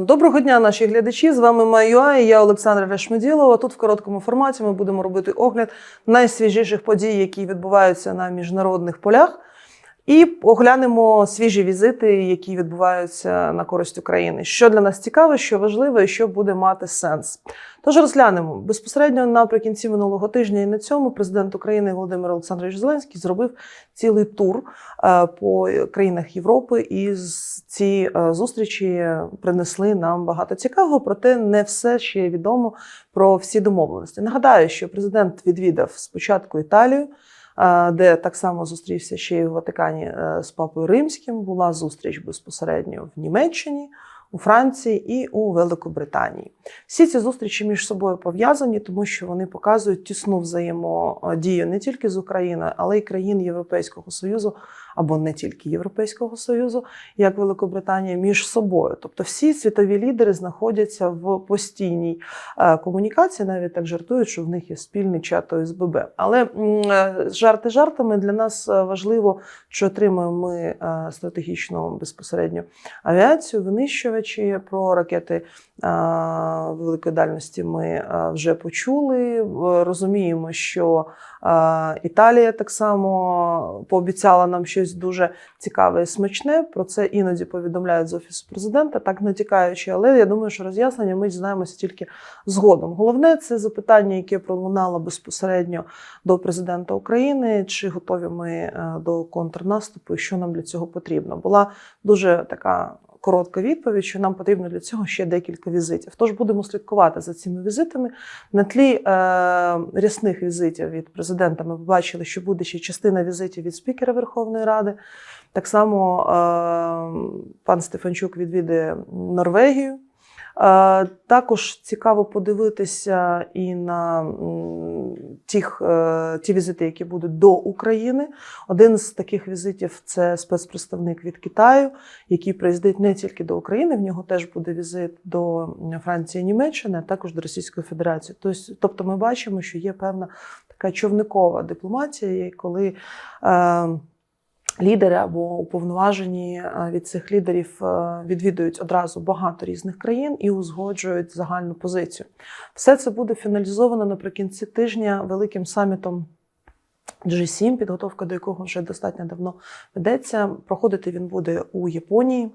Доброго дня, наші глядачі. З вами Майюа і я Олександра Решмеділова. Тут в короткому форматі ми будемо робити огляд найсвіжіших подій, які відбуваються на міжнародних полях. І оглянемо свіжі візити, які відбуваються на користь України. Що для нас цікаве, що важливо і що буде мати сенс. Тож розглянемо безпосередньо наприкінці минулого тижня і на цьому президент України Володимир Олександрович Зеленський зробив цілий тур е, по країнах Європи, і ці е, зустрічі принесли нам багато цікавого, проте не все ще відомо про всі домовленості. Нагадаю, що президент відвідав спочатку Італію. Де так само зустрівся ще й в Ватикані е, з Папою Римським, була зустріч безпосередньо в Німеччині, у Франції і у Великобританії. Всі ці зустрічі між собою пов'язані, тому що вони показують тісну взаємодію не тільки з Україною, але й країн Європейського Союзу або не тільки Європейського Союзу, як Великобританія, між собою. Тобто всі світові лідери знаходяться в постійній е, комунікації, навіть так жартують, що в них є спільний чат ОСББ. Але е, жарти жартами для нас е, важливо, що отримуємо ми стратегічну безпосередньо авіацію, винищувачі про ракети великої дальності. Ми вже почули. Розуміємо, що Італія так само пообіцяла нам щось дуже цікаве і смачне. Про це іноді повідомляють з офісу президента, так натякаючи. Але я думаю, що роз'яснення ми дізнаємося тільки згодом. Головне це запитання, яке пролунало безпосередньо до президента України, чи готові ми е, до контрнаступу, і що нам для цього потрібно. Була дуже така. Коротка відповідь, що нам потрібно для цього ще декілька візитів. Тож будемо слідкувати за цими візитами. На тлі е, рясних візитів від президента ми побачили, що буде ще частина візитів від спікера Верховної Ради. Так само е, пан Стефанчук відвідає Норвегію. Е, Також цікаво подивитися і на тих, е, ті візити, які будуть до України. Один з таких візитів це спецпредставник від Китаю, який приїздить не тільки до України, в нього теж буде візит до Франції, Німеччини, а також до Російської Федерації. Тобто, ми бачимо, що є певна така човникова дипломатія, коли е, лідери або уповноважені е, від цих лідерів е, відвідують одразу багато різних країн і узгоджують загальну позицію. Все це буде фіналізовано наприкінці тижня великим самітом. G7, підготовка до якого вже достатньо давно ведеться. Проходити він буде у Японії,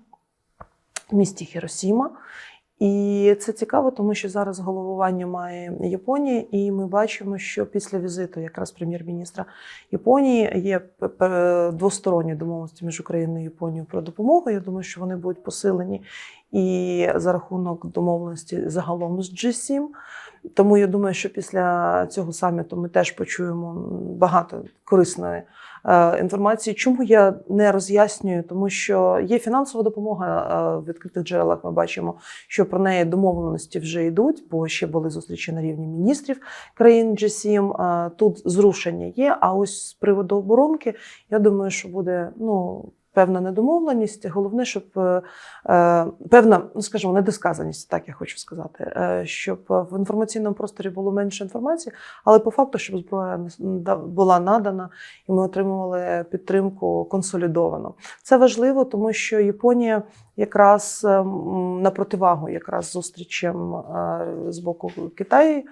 в місті Хіросіма. І це цікаво, тому що зараз головування має Японія, і ми бачимо, що після візиту якраз прем'єр-міністра Японії є двосторонні домовленості між Україною і Японією про допомогу. Я думаю, що вони будуть посилені і за рахунок домовленості загалом з G7. Тому я думаю, що після цього саміту ми теж почуємо багато корисної е, інформації. Чому я не роз'яснюю? Тому що є фінансова допомога е, в відкритих джерелах. Ми бачимо, що про неї домовленості вже йдуть, бо ще були зустрічі на рівні міністрів країн G7. Е, Тут зрушення є. А ось з приводу оборонки, я думаю, що буде ну. Певна недомовленість, головне, щоб е, е, певна, ну скажімо, недосказаність, так я хочу сказати, е, щоб в інформаційному просторі було менше інформації, але по факту, щоб зброя була надана, і ми отримували підтримку консолідовану. Це важливо, тому що Японія якраз е, на противагу якраз зустрічам з боку Китаю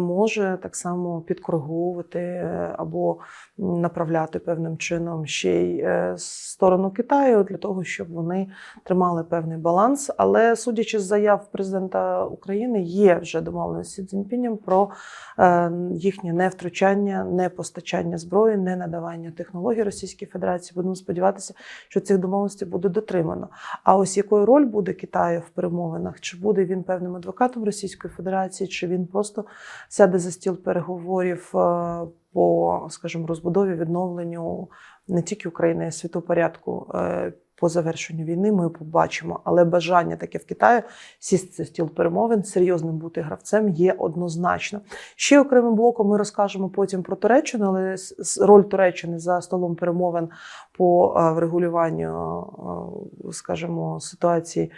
може так само підкориговувати е, або направляти певним чином ще й е, сторону Китаю для того, щоб вони тримали певний баланс. Але судячи з заяв президента України, є вже домовленості з про е, їхнє невтручання, не постачання зброї, не надавання технологій Російській Федерації. Будемо сподіватися, що цих домовленостей буде дотримано. А ось якою роль буде Китаю в перемовинах? Чи буде він певним адвокатом Російської Федерації, чи він просто сяде за стіл переговорів е, по, скажімо, розбудові, відновленню не тільки України, а й світопорядку е, по завершенню війни ми побачимо. Але бажання таке в Китаю сісти за стіл перемовин, серйозним бути гравцем є однозначно. Ще окремим блоком ми розкажемо потім про Туреччину, але роль Туреччини за столом перемовин по е, врегулюванню, скажімо, ситуації.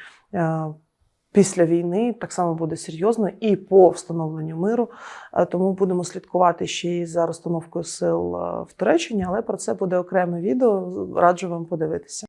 Після війни так само буде серйозно і по встановленню миру. Е, Тому будемо слідкувати ще й за розстановкою сил е, в Туреччині, але про це буде окреме відео. Раджу вам подивитися.